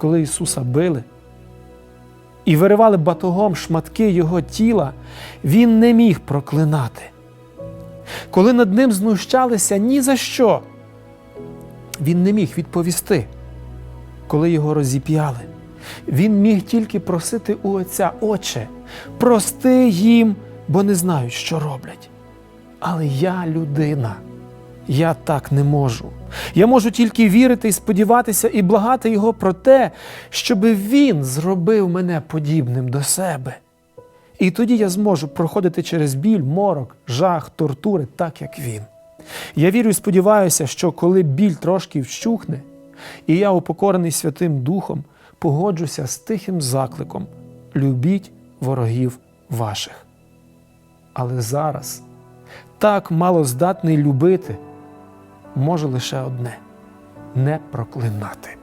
коли Ісуса били і виривали батогом шматки Його тіла, Він не міг проклинати. Коли над ним знущалися ні за що, він не міг відповісти. Коли його розіп'яли, він міг тільки просити у Отця, Отче, прости їм, бо не знають, що роблять. Але я людина, я так не можу. Я можу тільки вірити і сподіватися і благати Його про те, щоб Він зробив мене подібним до себе. І тоді я зможу проходити через біль, морок, жах, тортури, так як він. Я вірю і сподіваюся, що коли біль трошки вщухне, і я, упокорений Святим Духом, погоджуся з тихим закликом любіть ворогів ваших. Але зараз так мало здатний любити може лише одне не проклинати.